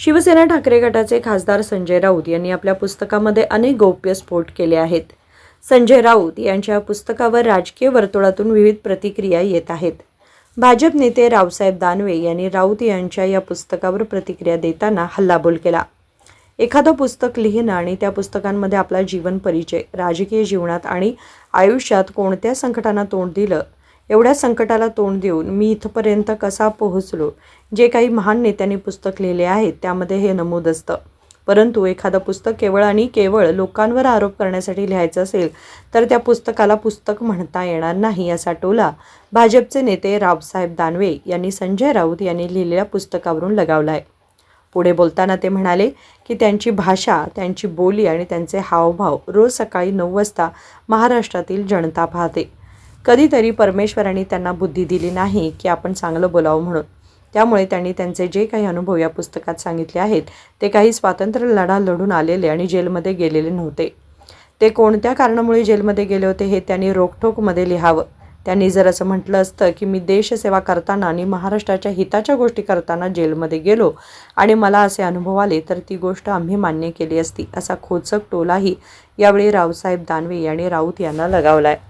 शिवसेना ठाकरे गटाचे खासदार संजय राऊत यांनी आपल्या पुस्तकामध्ये अनेक गौप्य स्फोट केले आहेत. संजय राऊत यांच्या पुस्तकावर राजकीय वर्तुळातून विविध प्रतिक्रिया येत आहेत. भाजप नेते रावसाहेब दानवे यांनी राऊत यांच्या या पुस्तकावर प्रतिक्रिया देताना हल्लाबोल केला. एखादं पुस्तक लिहिणं आणि त्या पुस्तकांमध्ये आपला जीवन परिचय राजकीय जीवनात आणि आयुष्यात कोणत्या संकटांना तोंड दिलं एवढ्या संकटाला तोंड देऊन मी इथपर्यंत कसा पोहोचलो? जे काही महान नेत्यांनी पुस्तक लिहिले आहेत त्यामध्ये हे नमूद असतं. परंतु एखादं पुस्तक केवळ आणि केवळ लोकांवर आरोप करण्यासाठी लिहायचं असेल तर त्या पुस्तकाला पुस्तक म्हणता येणार नाही असा टोला भाजपचे नेते रावसाहेब दानवे यांनी संजय राऊत यांनी लिहिलेल्या पुस्तकावरून लगावला आहे पुढे बोलताना ते म्हणाले की त्यांची भाषा त्यांची बोली आणि त्यांचे हावभाव रोज सकाळी नऊ वाजता महाराष्ट्रातील जनता पाहते. कधीतरी परमेश्वराने त्यांना बुद्धी दिली नाही की आपण चांगलं बोलावं म्हणून. त्यामुळे त्यांनी त्यांचे जे काही अनुभव या पुस्तकात सांगितले आहेत ते काही स्वातंत्र्य लढा लढून आलेले आणि जेलमध्ये गेलेले नव्हते. ते कोणत्या कारणामुळे जेलमध्ये गेले होते हे त्यांनी रोखठोकमध्ये लिहावं. त्यांनी जर असं म्हटलं असतं की मी देशसेवा करताना आणि महाराष्ट्राच्या हिताच्या गोष्टी करताना जेलमध्ये गेलो आणि मला असे अनुभव आले तर ती गोष्ट आम्ही मान्य केली असती असा खोचक टोलाही यावेळी रावसाहेब दानवे यांनी राऊत यांना लगावला आहे